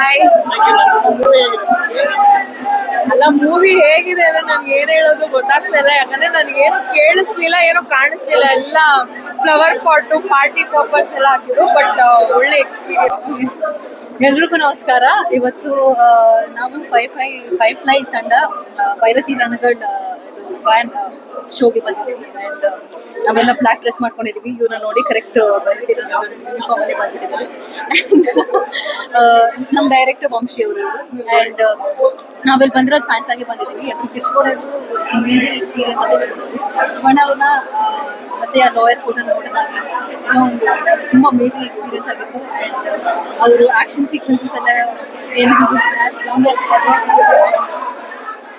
Hi ಅಲ್ಲ movie ಹೇಗಿದೆ ಅಂದ್ರೆ ನನ್ಗೆ ಏನ್ ಹೇಳೋದು ಗೊತ್ತಾಗ್ತಾ ಇಲ್ಲ. ಯಾಕಂದ್ರೆ ನನಗೇನು ಕೇಳಿಸ್ಲಿಲ್ಲ, ಏನೋ ಕಾಣಿಸ್ಲಿಲ್ಲ. ಎಲ್ಲ ಫ್ಲವರ್ ಪಾಟು ಪಾರ್ಟಿ ಪಾಪರ್ಸ್ ಎಲ್ಲ ಹಾಕಿದ್ರು ಬಟ್ ಒಳ್ಳೆ ಎಕ್ಸ್ಪೀರಿಯನ್ಸ್ ಎಲ್ರಿಗೂ ನಮಸ್ಕಾರ. ಇವತ್ತು ನಾವು ಫೈವ್ ಫೈ ಫೈವ್ ಫ್ಲೈ ತಂಡ ಭೈರತಿ ರಣಗಡ್ ಶೋಗೆ ಬಂದಿದ್ದೀವಿ. ಅಂಡ್ ನಾವೆಲ್ಲ ಬ್ಲ್ಯಾಕ್ ಡ್ರೆಸ್ ಮಾಡ್ಕೊಂಡಿದ್ದೀವಿ. ಇವ್ರನ್ನ ನೋಡಿ ಕರೆಕ್ಟ್ ಯೂನಿಫಾರ್ಮಲ್ಲಿ ಬಂದಿದ್ದೀವಿ. ಅಂಡ್ ನಮ್ಮ ಡೈರೆಕ್ಟರ್ ವಂಶಿ ಅವರು. ಆ್ಯಂಡ್ ನಾವೆಲ್ಲಿ ಬಂದಿರೋದು ಫ್ಯಾನ್ಸ್ ಆಗಿ ಬಂದಿದ್ದೀವಿ. ಅದು ಕಿಡ್ಸ್ಕೊಡೋದು ಅಮೇಝಿಂಗ್ ಎಕ್ಸ್ಪೀರಿಯನ್ಸ್ ಅಂತ ಹೇಳ್ಬೋದು ಶಿವಣ್ಣ ಅವ್ರನ್ನ ಮತ್ತೆ ಆ ಲಾಯರ್ ಕೂಡ ನೋಡಿದಾಗ ಏನೋ ಒಂದು ತುಂಬ ಅಮೇಝಿಂಗ್ ಎಕ್ಸ್ಪೀರಿಯನ್ಸ್ ಆಗಿತ್ತು. ಆ್ಯಂಡ್ ಅವರು ಆಕ್ಷನ್ ಸೀಕ್ವೆನ್ಸಸ್ ಎಲ್ಲ ಏನು ಆಸ್ ಲಾಂಗ್ ಆಸ್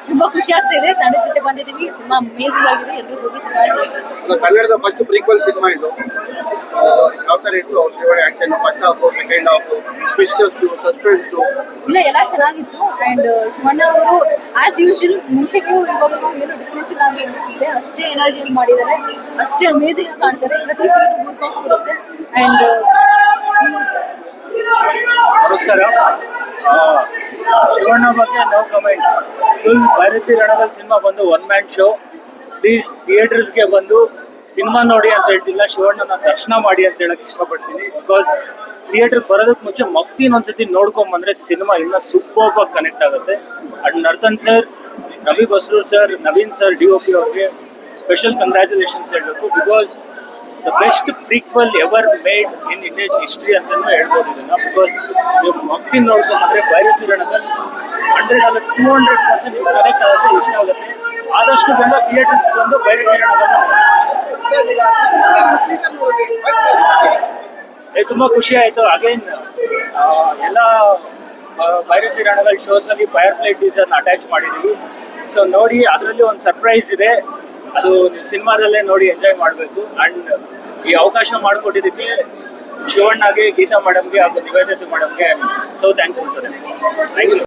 ತುಂಬ ಖುಷಿ ಆಗ್ತಾ ಇದೆ. ತಂಡ ಜೊತೆ ಬಂದಿದ್ದೀವಿ. ಸಿನಿಮಾ ಅಮೇಸಿಂಗ್ ಆಗಿದೆ. ಎಲ್ಲರೂ ಹೋಗಿ ಸಿನಿಮಾ ಇದು ಕನ್ನಡದ ಫಸ್ಟ್ ಪ್ರೀಕ್ವಲ್ ಸಿನಿಮಾ ಇದು. ಯಾವ ಥರ ಇತ್ತು ಅವ್ರ action first half second half twisters suspense ಇಲ್ಲ ಎಲ್ಲ ಚೆನ್ನಾಗಿತ್ತು. ಅಂಡ್ ಶಿವಣ್ಣ ಅವರು ಆಸ್ ಯೂಶುವಲ್ ಮುಂಚೆಗೂ ಇವಾಗಲೂ ಏನು ಡಿಫ್ರೆನ್ಸ್ ಇಲ್ಲ ಅಂತ ಅನಿಸುತ್ತೆ. ಅಷ್ಟೇ ಎನರ್ಜಿ ಮಾಡಿದ್ದಾರೆ. ಅಷ್ಟೇ ಅಮೇಸಿಂಗ್ ಆಗಿ ಕಾಣ್ತಾರೆ. ಪ್ರತಿ ಸೀನ್ ಗೂಸ್ ಬಾಕ್ಸ್ ಕೊಡುತ್ತೆ ಅಂಡ್ ನಮಸ್ಕಾರ. ಶಿವಣ್ಣ ಬಗ್ಗೆ ನೋ ಕಮೆಂಟ್ಸ್ ಫುಲ್ ಭಾರತಿ ರಣದಲ್ಲಿ ಸಿನಿಮಾ ಬಂದು ಒನ್ ಮ್ಯಾನ್ ಶೋ ಪ್ಲೀಸ್ ಥಿಯೇಟರ್ಸ್ಗೆ ಬಂದು ಸಿನಿಮಾ ನೋಡಿ ಅಂತ ಹೇಳ್ತಿಲ್ಲ. ಶಿವಣ್ಣನ ದರ್ಶನ ಮಾಡಿ ಅಂತ ಹೇಳಕ್ ಇಷ್ಟಪಡ್ತೀನಿ. ಬಿಕಾಸ್ ಥಿಯೇಟರ್ ಬರೋದಕ್ಕೆ ಮುಂಚೆ ಮಫ್ತಿನ ಒಂದ್ಸತಿ ನೋಡ್ಕೊಂಬಂದ್ರೆ ಸಿನಿಮಾ ಇನ್ನ ಸೂಪರ್ ಆಗಿ ಕನೆಕ್ಟ್ ಆಗುತ್ತೆ. And Nartan sir Ravi Basrur sir Naveen sir D O P ಅವ್ರಿಗೆ ಸ್ಪೆಷಲ್ ಕಂಗ್ರ್ಯಾಚುಲೇಷನ್ಸ್ ಹೇಳಬೇಕು. Because the best prequel ever made in Indian history ಅಂತಲೂ ಹೇಳ್ಬೋದು ಇದನ್ನು. ಬಿಕಾಸ್ ನೀವು ಮಫ್ತಿ ನೋಡ್ಕೊಂಡ್ರೆ ಭೈರತಿ ರಣಗಲ್ ಹಂಡ್ರೆಡ್ ಅಲ್ಲ ಟೂ ಹಂಡ್ರೆಡ್ ಪರ್ಸೆಂಟ್ ನೀವು ಕನೆಕ್ಟ್ ಆಗುತ್ತೆ, ಇಷ್ಟ ಆಗುತ್ತೆ. ಆದಷ್ಟು ಬಂದು ಥಿಯೇಟರ್ಸ್ ಬಂದು ಏ, ತುಂಬ ಖುಷಿ ಆಯಿತು. ಅಗೇನ್ ಎಲ್ಲ ಬೈರು ಭೈರತಿ ರಣಗಲ್ ಶೋಸ್ ಅಲ್ಲಿ ಫೈರ್ ಫ್ಲೈ ಟೀಸರ್ನ ಅಟ್ಯಾಚ್ ಮಾಡಿದ್ದೀವಿ ಸೊ ನೋಡಿ, ಅದರಲ್ಲಿ ಒಂದು ಸರ್ಪ್ರೈಸ್ ಇದೆ. ಅದು ಸಿನಿಮಾದಲ್ಲೇ ನೋಡಿ ಎಂಜಾಯ್ ಮಾಡಬೇಕು. ಅಂಡ್ ಈ ಅವಕಾಶ ಮಾಡಿಕೊಟ್ಟಿದ್ದಕ್ಕೆ ಶಿವಣ್ಣಗೆ, ಗೀತಾ ಮೇಡಮ್ಗೆ ಹಾಗೂ ನಿವೇದಿತ ಮೇಡಮ್ಗೆ ಸೊ ಥ್ಯಾಂಕ್ಸ್ ಥ್ಯಾಂಕ್ ಯು